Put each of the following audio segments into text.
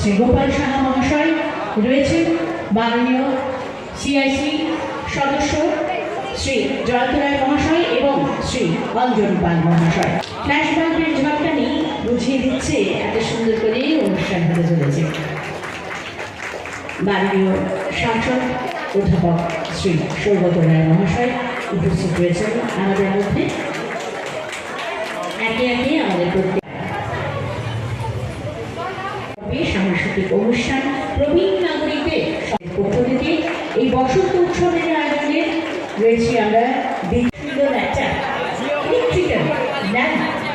শ্রী গোপাল সাহা মহাশয় রয়েছেন। মাননীয় সিআইসি সদস্য শ্রী জয়ন্ত রায় মহাশয় এবং শ্রী অঞ্জন পাল মহাশয়। ফ্ল্যাশব্যাকের ঝড়টা নিয়ে বুঝিয়ে দিচ্ছে এত সুন্দর করে অনুষ্ঠান হতে চলেছে। মাননীয় সাংসদ অধ্যাপক শ্রী সৌগত রায় মহাশয় উপস্থিত রয়েছেন আমাদের মধ্যে। একে একে আমাদের প্রত্যেক সাংস্কৃতিক অনুষ্ঠান প্রবীণ নাগরিকদের পক্ষ থেকে এই বসন্ত উৎসবের আয়োজনে রয়েছি আমরা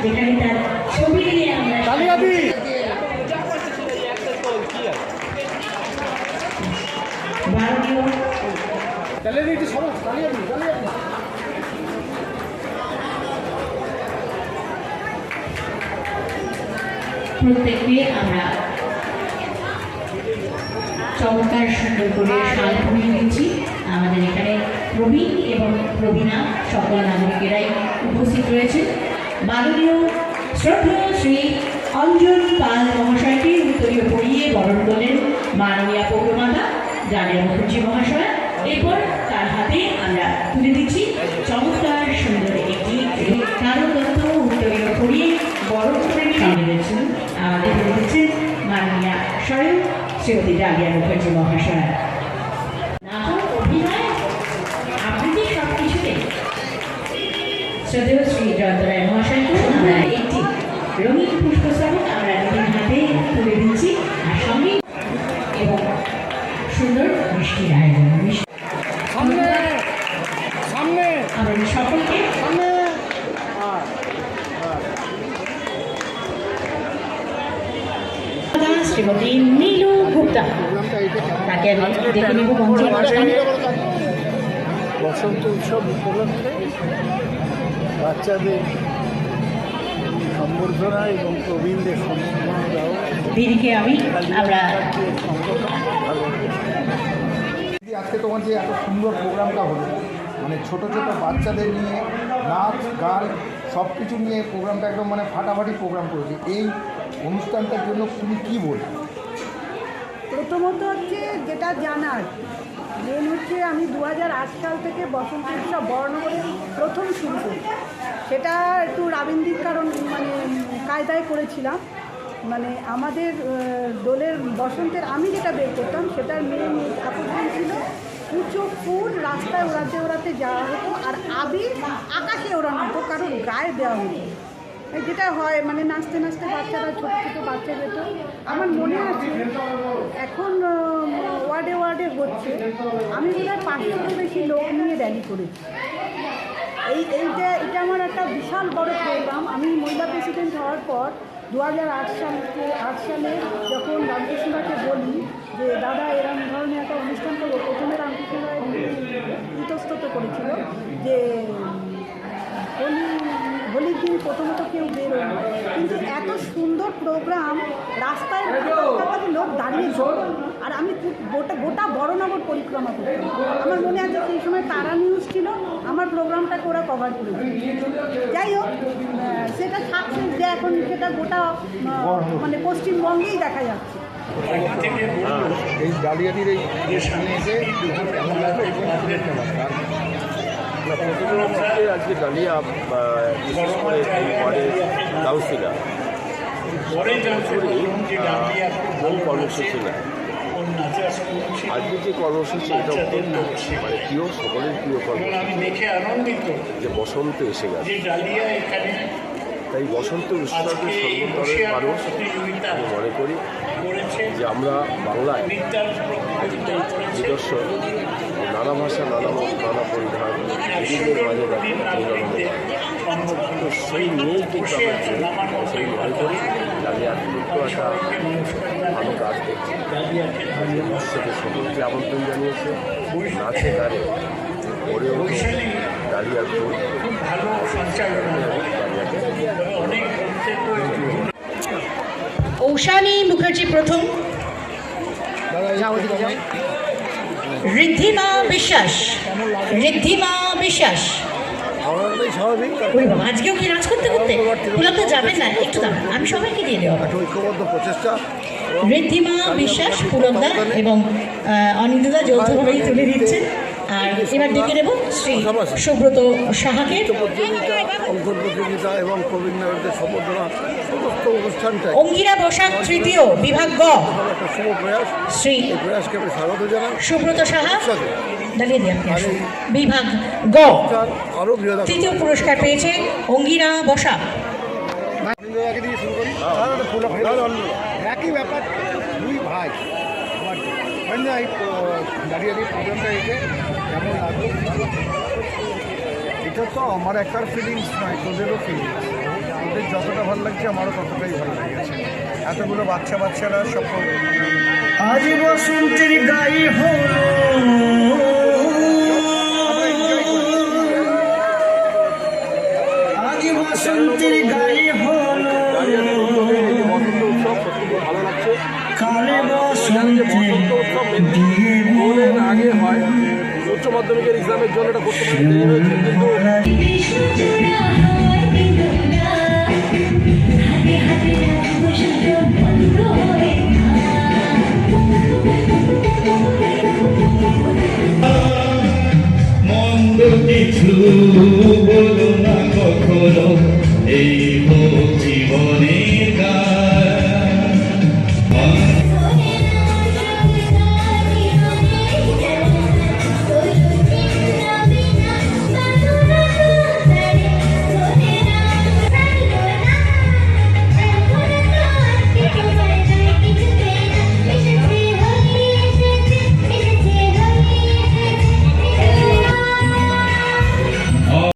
যেখানে তার ছবি নিয়ে আমরা ভারতীয় প্রত্যেককে আমরা চমৎকার সুন্দর করে শাল পরিয়ে দিচ্ছি আমাদের এখানে প্রবীণ এবং প্রবীণা সকল নাগরিকেরাই উপস্থিত রয়েছেন। মাননীয় শ্রদ্ধেয় শ্রী অঞ্জন পাল মহাশয়কে উত্তরীয় পড়িয়ে বরণ করলেন মাননীয় পৌরমাতা জানিয়া মুখার্জি মহাশয়। এরপর তার হাতে আমরা তুলে দিচ্ছি চমৎকার সুন্দর একটি কারও উত্তরীয় পড়িয়ে বরণ করে সঙ্গে রয়েছেন। আমাদের মাননীয়া স্বয়ং শ্রীমতী ডালিয়া মুখার্জি মহাশয় নাটক শ্রীমতী নীলু গুপ্তা। তাকে আমি দেখে নেব মঞ্চের বসন্ত উৎসব উপলক্ষে বাচ্চাদের সম্বর্ধনা এবং প্রবীণদের সম্বর্ধনা দেওয়া দিদিকে আমি আমরা আজকে তোমার যে এত সুন্দর প্রোগ্রামটা হলো মানে ছোট ছোট বাচ্চাদের নিয়ে নাচ, গান সব কিছু নিয়ে প্রোগ্রামটা একদম মানে ফাটাফাটি প্রোগ্রাম করেছে। এই অনুষ্ঠানটার জন্য তুমি কী বলবে? প্রথমত হচ্ছে যেটা জানার মেন হচ্ছে আমি দু হাজার আট সাল থেকে বসন্ত উৎসব বর্ণগরে প্রথম শুরু করি। সেটা একটু রাবীন্দ্রিক কারণ মানে কায়দায় করেছিলাম। মানে আমাদের দোলের বসন্তের আমি যেটা বের করতাম, সেটার মেন আকর্ষণ ছিল উঁচু ফুল রাস্তায় ওড়াতে ওড়াতে যাওয়া হতো আর আবির আকাশে ওড়ানো হতো, কারণ গায়ে দেওয়া হতো। যেটা হয় মানে নাচতে নাচতে বাচ্চারা, ছোটো ছোটো বাচ্চা যেত, আমার মনে আছে, এখন ওয়ার্ডে ওয়ার্ডে হচ্ছে, আমি বোধ হয় পাঁচশোরও বেশি লোক নিয়ে র্যালি করেছি। এই, এইটা, এটা আমার একটা বিশাল বড় প্রোগ্রাম আমি মহিলা প্রেসিডেন্ট হওয়ার পর দু হাজার আট সালে আট সালে যখন রামকৃষ্ণদাকে বলি যে, দাদা এরকম ধরনের একটা অনুষ্ঠান করব প্রথমে ইতস্তত করেছিল যে হোলি, হোলির দিন প্রথমত কেউ বেরোয়। কিন্তু এত সুন্দর প্রোগ্রাম রাস্তায় লোক দাঁড়িয়ে ছিল। আর আমি গোটা গোটা বড়নগর পরিক্রমা করতাম। আমার মনে আছে সেই সময় তারা নিউজ ছিল, আমার প্রোগ্রামটাকে ওরা কভার করে যাই হোক সেটা সাকসেস যে এখন সেটা গোটা মানে পশ্চিমবঙ্গেই দেখা যাচ্ছে। এই ডালিয়াটির এই এসে প্রথমে হচ্ছে আজকে ডালিয়া বা বিশেষ করে ওয়ার্ডের কাউন্সিলার বহু কর্মসূচি নেয় আজকে যে কর্মসূচি এটা অত্যন্ত মানে প্রিয় সকলের প্রিয় কর্মসূচি। যে বসন্ত এসে গেছে। তাই বসন্ত উৎসবের সর্বস্তরের মানুষ আমি মনে করি যে আমরা বাংলায় নিদর্শন, নানা ভাষা, নানা মত, নানা পরিধান, বিভিন্ন মাঝে তো সেই নিয়েই কিন্তু। সেই মনে করি আমি আর কিন্তু একটা ভালো কাজ দেখছি উৎসবে সকলকে আমন্ত্রণ জানিয়েছে, নাচে গানে পরে দাঁড়িয়ে ডালিয়াকে ঔষানী মুখার্জি প্রথম। ঋদ্ধিমা বিশ্বাস ঋদ্ধিমা বিশ্বাস। আজকেও কি নাচ করতে করতে? পুলাতে যাবেন না, একটু দাঁড়ান, আমি সবাইকে দিয়ে প্রচেষ্টা ঋদ্ধিমা বিশ্বাস পুলকদা এবং অনিন্দা যৌথভাবেই তুলে দিচ্ছেন। আর এবার ডেকে নেব শ্রী সুব্রত সাহাকে। প্রতিযোগিতা এবং প্রবীণদের সম্বর্ধনা সমস্ত অনুষ্ঠানটাই অঙ্গিরা বসাক তৃতীয় বিভাগ গ। একটা শুভ প্রয়াস। শ্রী এই প্রয়াসকে আমি স্বাগত জানাই। সুব্রত সাহা দাঁড়িয়ে বিভাগ গ। আরও তৃতীয় পুরস্কার পেয়েছে অঙ্গিরা বসাক। আগে দিয়ে শুরু করি। একই ব্যাপার দুই ভাই। মানে এই দাঁড়িয়ে দিয়ে প্রোগ্রামটা এসে কেমন লাগল? এটা তো আমার একার ফিলিংস নয়, তোদেরও ফিলিংস তোদের যতটা ভালো লাগছে, আমারও ততটাই ভালো লেগেছে। এতগুলো বাচ্চা বাচ্চারা সব আজ বসন্তের গায়ে হলো আগে হয়। উচ্চ মাধ্যমিকের এক্সামের জন্য এটা কিন্তু